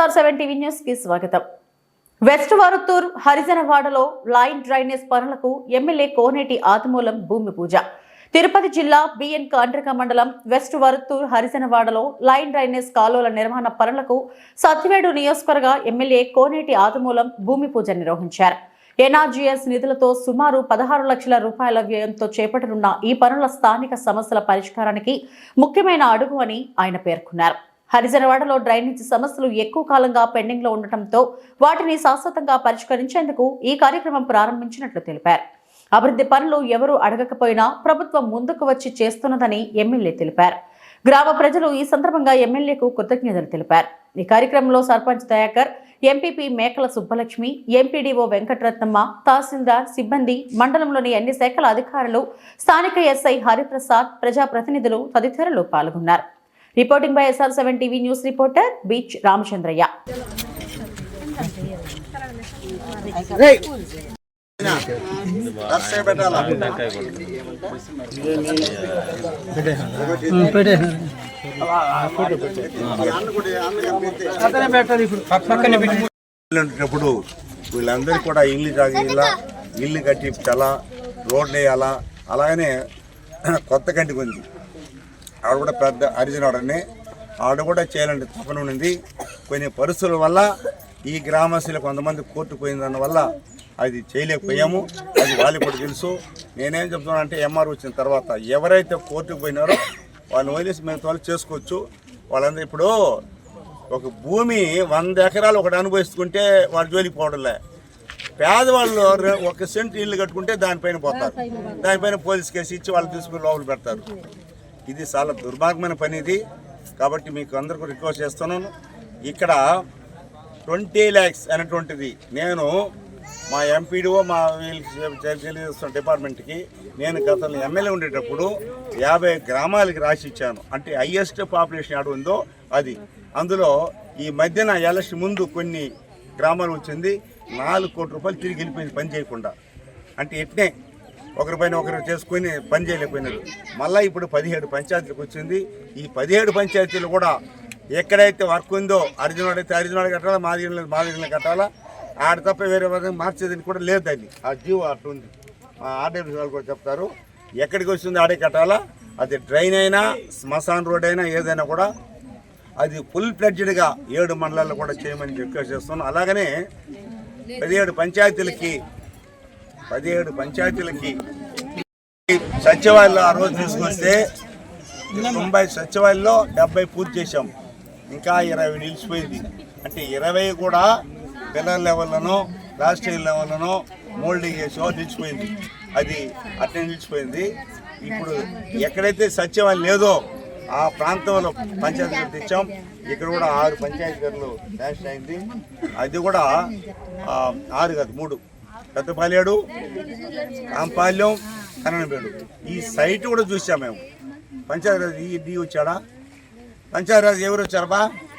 SR seven TV న్యూస్కి స్వాగతం. West Varuthur హరిజనవాడలో లైన్ డ్రైనేజ్ పనులకు ఎమ్మెల్యే కోనేటి ఆదిమూలం భూమి పూజ. తిరుపతి జిల్లా బిఎన్ కాండ్రిక మండలం వెస్ట్ వరుత్తూర్ హరిజనవాడలో లైన్ డ్రైనేజ్ కాలువల నిర్మాణ పనులకు సత్యవేడు నియోజకవర్గ ఎమ్మెల్యే కోనేటి ఆదిమూలం భూమి పూజ నిర్వహించారు. ఎన్ఆర్జీఎస్ నిధులతో సుమారు పదహారు లక్షల రూపాయల వ్యయంతో చేపట్టనున్న ఈ పనుల స్థానిక సమస్యల పరిష్కారానికి ముఖ్యమైన అడుగు అని ఆయన పేర్కొన్నారు. హరిజనవాడలో డ్రైనేజ్ సమస్యలు ఎక్కువ కాలంగా పెండింగ్లో ఉండటంతో వాటిని శాశ్వతంగా పరిష్కరించేందుకు ఈ కార్యక్రమం ప్రారంభించినట్లు తెలిపారు. అభివృద్ధి పనులు ఎవరూ అడగకపోయినా ప్రభుత్వం ముందుకు వచ్చి చేస్తున్నదని ఎమ్మెల్యే తెలిపారు. గ్రామ ప్రజలు ఈ సందర్భంగా ఎమ్మెల్యేకు కృతజ్ఞతలు తెలిపారు. ఈ కార్యక్రమంలో సర్పంచ్ దయాకర్ ఎంపీపీ మేకల సుబ్బలక్ష్మి ఎంపీడీఓ వెంకటరత్నమ్మ తహసీల్దార్ సిబ్బంది మండలంలోని అన్ని శాఖల అధికారులు స్థానిక ఎస్ఐ హరిప్రసాద్ ప్రజాప్రతినిధులు తదితరులు పాల్గొన్నారు. Reporting by SR seven TV news reporter beach Ramachandraiah వెళ్ళేటప్పుడు వీళ్ళందరూ కూడా ఇల్లు జాగిలా ఇల్లు కట్టి చాలా రోడ్లు వేయాలా? అలాగనే కొత్త కంటికి ఉంది. ఆవిడ కూడా పెద్ద అరిజినాడని ఆవిడ కూడా చేయాలంటే తపన ఉంది. కొన్ని పరిస్థితుల వల్ల ఈ గ్రామస్తులు కొంతమంది కోర్టు పోయిన వల్ల అది చేయలేకపోయాము. అది వాళ్ళు కూడా తెలుసు. నేనేం చెప్తున్నానంటే ఎంఆర్ వచ్చిన తర్వాత ఎవరైతే కోర్టుకు పోయినారో వాళ్ళని వదిలేసి మేము తోలు చేసుకోవచ్చు. వాళ్ళందరూ ఇప్పుడు ఒక భూమి వంద ఎకరాలు ఒకటి అనుభవిస్తుంటే వాడు జోలికి పోవడంలే. పేదవాళ్ళు ఒక సెంట్ ఇల్లు కట్టుకుంటే దానిపైన పోతారు. దానిపైన పోలీస్ కేసు ఇచ్చి వాళ్ళు తీసుకుని లోపల పెడతారు. ఇది చాలా దుర్మార్గమైన పని ఇది. కాబట్టి మీకు అందరికీ రిక్వెస్ట్ చేస్తున్నాను. ఇక్కడ ట్వంటీ ల్యాక్స్ అనేటువంటిది నేను మా ఎంపీడీఓ మా తెలియజేస్తున్న డిపార్ట్మెంట్కి నేను గతంలో ఎమ్మెల్యే ఉండేటప్పుడు యాభై గ్రామాలకి రాసి ఇచ్చాను. అంటే హయ్యెస్ట్ పాపులేషన్ ఎక్కడ ఉందో అది. అందులో ఈ మధ్యన ఎలక్షన్ ముందు కొన్ని గ్రామాలు వచ్చింది. నాలుగు కోట్ల రూపాయలు తిరిగి వెళ్ళిపోయింది పని చేయకుండా. అంటే ఎట్నే ఒకరి పైన ఒకరు చేసుకుని పని చేయలేకపోయినారు. మళ్ళీ ఇప్పుడు పదిహేడు పంచాయతీలకు వచ్చింది. ఈ పదిహేడు పంచాయతీలు కూడా ఎక్కడైతే వర్క్ ఉందో అర్జునుడు అయితే అర్జునుడు కట్టాలా మాదిరిలో మాదిరిలో కట్టాలా ఆడ తప్ప వేరే విధంగా మార్చేది కూడా లేదు అది ఆ జీవో అట్లా ఉంది. మా ఆర్డబ్ల్యూ వాళ్ళు కూడా చెప్తారు ఎక్కడికి వస్తుంది ఆడే కట్టాలా అది డ్రైన్ అయినా శ్మశాన్ రోడ్ అయినా ఏదైనా కూడా అది ఫుల్ ఫ్లెడ్జ్డ్గా ఏడు మండలాల్లో కూడా చేయమని రిక్వెస్ట్ చేస్తున్నాం. అలాగనే పదిహేడు పంచాయతీలకి పదిహేడు పంచాయతీలకి సచివాలయంలో ఆ రోజు తీసుకొస్తే తొంభై సచివాలయంలో డెబ్బై పూర్తి చేశాం. ఇంకా ఇరవై నిలిచిపోయింది. అంటే ఇరవై కూడా పిల్లల లెవెల్లోనో రాష్ట్రీయ లెవెల్లోనో మోల్డింగ్ చేసో నిలిచిపోయింది. అది అట్లే నిలిచిపోయింది. ఇప్పుడు ఎక్కడైతే సచివాలయం లేదో ఆ ప్రాంతంలో పంచాయతీ గారు తెచ్చాం. ఇక్కడ కూడా ఆరు పంచాయతీ గారులు శాంక్షన్ అయింది. అది కూడా ఆరు కాదు మూడు. పెద్దపాలేడు రాంపాల్యం కన్ననపేడు ఈ సైట్ కూడా చూసాం మేము. పంచాయతీరాజ్ ఈ డి వచ్చాడా? పంచాయతీరాజ్ ఎవరు వచ్చారబ్బా?